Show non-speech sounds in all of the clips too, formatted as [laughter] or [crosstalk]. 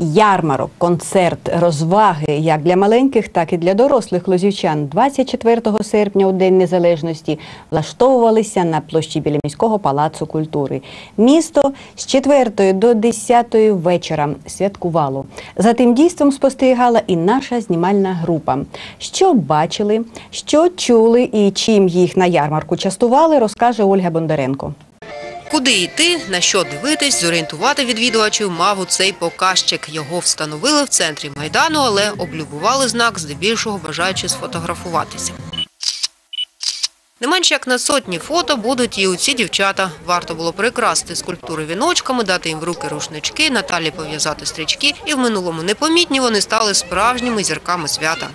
Ярмарок, концерт, розваги як для маленьких, так і для дорослих лозівчан 24 серпня у День Незалежності влаштовувалися на площі біля міського палацу культури. Місто з 4 до 10 вечора святкувало. За тим дійством спостерігала і наша знімальна група. Що бачили, що чули і чим їх на ярмарку частували, розкаже Ольга Бондаренко. Куди йти, на що дивитись, зорієнтувати відвідувачів мав у цей показчик. Його встановили в центрі майдану, але облюбували знак, здебільшого бажаючи сфотографуватися. Не менше як на сотні фото будуть і у ці дівчата. Варто було прикрасити скульптури віночками, дати їм в руки рушнички, Наталі пов'язати стрічки, і в минулому непомітні вони стали справжніми зірками свята.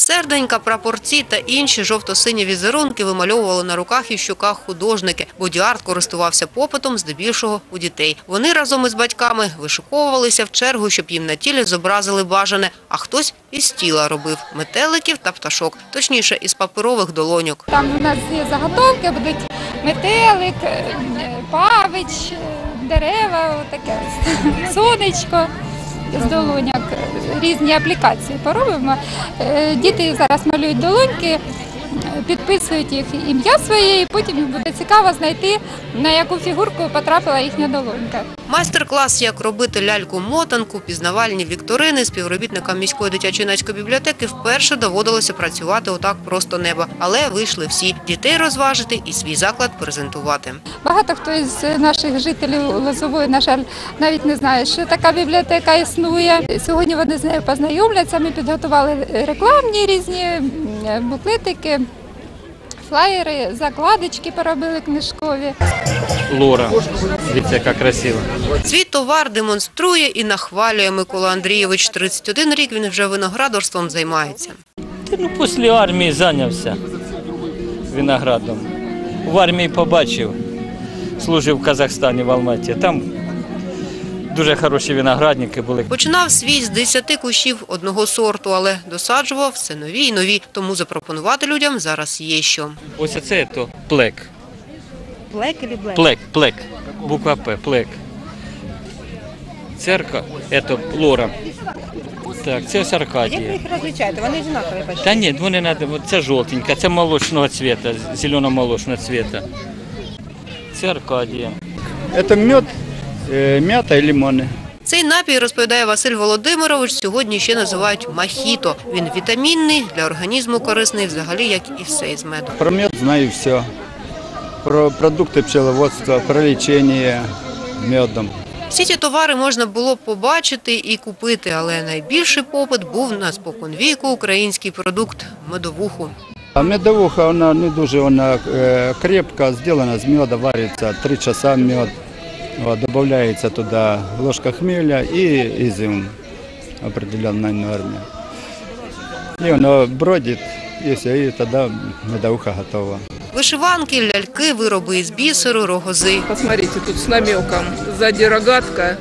Серденька, прапорці та інші жовто-сині візерунки вимальовували на руках і щоках художники. Боді-арт користувався попитом здебільшого у дітей. Вони разом із батьками вишуковувалися в чергу, щоб їм на тілі зобразили бажане, а хтось із тіла робив метеликів та пташок, точніше із паперових долоньок. Там у нас є заготовки, будуть метелик, е, павич, е, дерева, таке [laughs] сонечко з долоняк. Різні аплікації поробимо. Е, Діти зараз малюють долоньки, підписують їх ім'я своє, і потім буде цікаво знайти, на яку фігурку потрапила їхня долонька. Майстер-клас, як робити ляльку-мотанку, пізнавальні вікторини співробітникам міської дитячо-юнацької бібліотеки вперше доводилося працювати отак просто неба. Але вийшли всі дітей розважити і свій заклад презентувати. Багато хто із наших жителів Лозової, на жаль, навіть не знає, що така бібліотека існує. Сьогодні вони з нею познайомляться. Ми підготували рекламні різні буклетики, флаєри, закладочки поробили книжкові. Лора. Дивіться, яка красива. Свій товар демонструє і нахвалює Микола Андрійович. 31 рік він вже виноградарством займається. Та, Ну, після армії зайнявся виноградом. В армії побачив, служив в Казахстані в Алматі. Там дуже хороші виноградники були. Починав свій з 10 кущів одного сорту, але досаджував все нові і нові. Тому запропонувати людям зараз є що. Ось це то плек. Блек чи блек? Плек, плек. Буква П, плек. Церква, це лора. Так, це ось Аркадія. їх розлічаєте? Вони однакові почти. Та ні, вони треба, це жовтенька, це молочного цвета, зелено-молочного цвета. Це Аркадія. Это мед, мята и лимоны. Цей напій, розповідає Василь Володимирович, сьогодні ще називають махіто. Він вітамінний, для організму корисний, взагалі, як і все із меду. Про мед знаю все. Про продукты пчеловодства, про лечение медом. Всі ці товари можна було побачити і купити, але найбільший попит був на споконвіку український продукт – медовуху. А медовуха, вона не дуже вона е, крепка, сделана з меда, варится 3 часа мед. Вот, добавляется туда ложка хмеля и изюм в определенной норме. И оно бродит, и все, и тогда медовуха готова. Вишиванки, ляльки, вироби із бісеру, рогози. Посмотрите, тут с намеком. Сзади рогатка,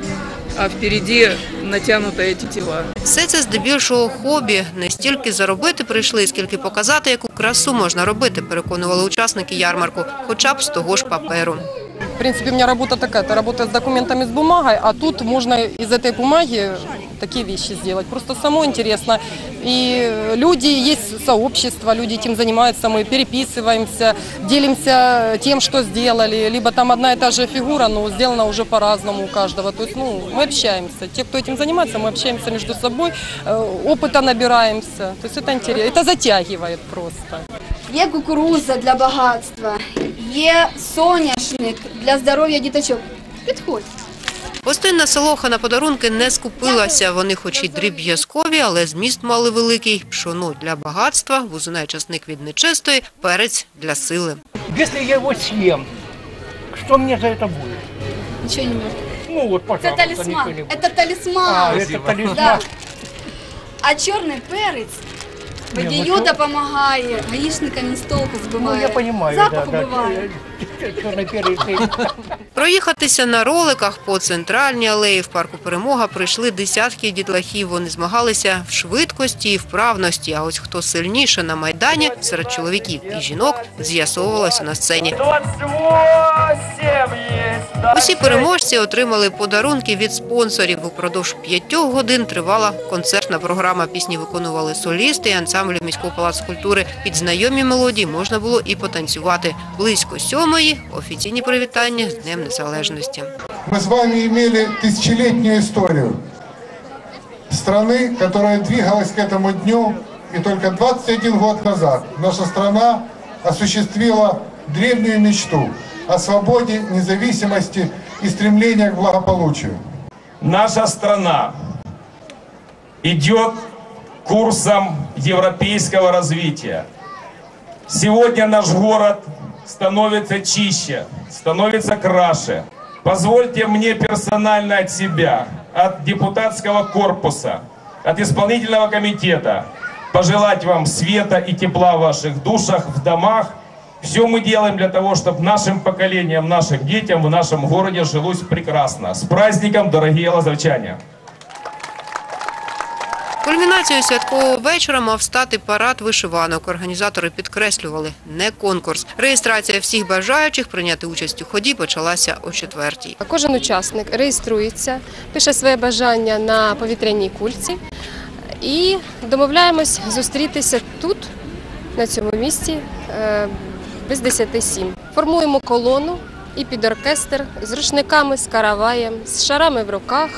а впереди натянутая тетива. Все це здебільшого хобі. Не стільки заробити прийшли, скільки показати, яку красу можна робити, переконували учасники ярмарку, хоча б з того ж паперу. В принципе, у меня работа такая, это работа с документами, с бумагой, а тут можно из этой бумаги такие вещи сделать. Просто само интересно. И люди, есть сообщество, люди этим занимаются, мы переписываемся, делимся тем, что сделали. Либо там одна и та же фигура, но сделана уже по-разному у каждого. То есть, ну, мы общаемся. Те, кто этим занимается, мы общаемся между собой, э, опыта набираемся. То есть это интересно, это затягивает просто. Є кукуруза для багатства, є соняшник для здоров'я діточок. Підходь. Гостинна солоха на подарунки не скупилася. Вони хоч і дріб'язкові, але зміст мали великий. Пшоно для багатства, бузина і часник від нечистої, перець для сили. Если я его съем, что мне за это будет? Нічого не може. Ну вот, Це пожалуйста, талісман. никто-нибудь. Це талісман. А, это талисман. Да. А чорний перець водію ну допомагає, гаїшникам з толку Ну, збиває. я понимаю, Запах да, убиває. да. Проїхатися на роликах по центральній алеї в парку Перемога прийшли десятки дітлахів. Вони змагалися в швидкості і вправності. А ось хто сильніше на майдані серед чоловіків і жінок з'ясовувалося на сцені. Усі переможці отримали подарунки від спонсорів. Упродовж п'ятьох годин тривала концертна програма. Пісні виконували солісти і ансамблі міського палацу культури. Під знайомі мелодії можна було і потанцювати. Близько сьомої офіційні привітання з Днем Незалежності. Мы с вами имели тысячелетнюю историю страны, которая двигалась к этому дню, и только 21 год назад наша страна осуществила древнюю мечту о свободе, независимости и стремлении к благополучию. Наша страна идет курсом европейского развития. Сегодня наш город становится чище, становится краше. Позвольте мне персонально от себя, от депутатского корпуса, от исполнительного комитета пожелать вам света и тепла в ваших душах, в домах. Все мы делаем для того, чтобы нашим поколениям, нашим детям в нашем городе жилось прекрасно. С праздником, дорогие лазовчане! Кульмінацією святкового вечора мав стати парад вишиванок. Організатори підкреслювали не конкурс. Реєстрація всіх бажаючих прийняти участь у ході почалася о четвертій. Кожен учасник реєструється, пише своє бажання на повітряній кульці і домовляємось зустрітися тут, на цьому місці, е, без 10 сім. Формуємо колону і під оркестр з рушниками, з караваєм, з шарами в руках.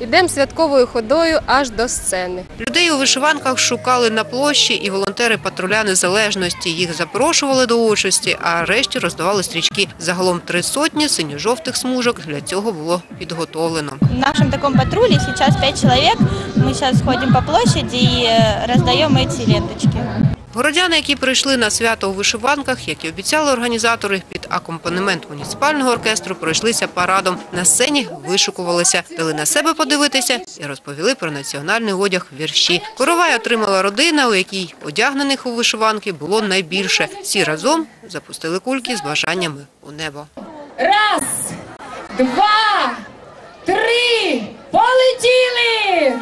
Ідемо святковою ходою аж до сцени. Людей у вишиванках шукали на площі, і волонтери патруля незалежності їх запрошували до участі, а решті роздавали стрічки. Загалом три сотні синьо-жовтих смужок для цього було підготовлено. В нашем таком патруле сейчас пять человек. Мы сейчас ходим по площади и э, раздаем эти ленточки. Городяни, які прийшли на свято у вишиванках, як і обіцяли організатори, під акомпанемент муніципального оркестру пройшлися парадом. На сцені вишукувалися, дали на себе подивитися і розповіли про національний одяг вірші. Коровай отримала родина, у якій одягнених у вишиванки було найбільше. Всі разом запустили кульки з бажаннями у небо. Раз, два, три, полетіли.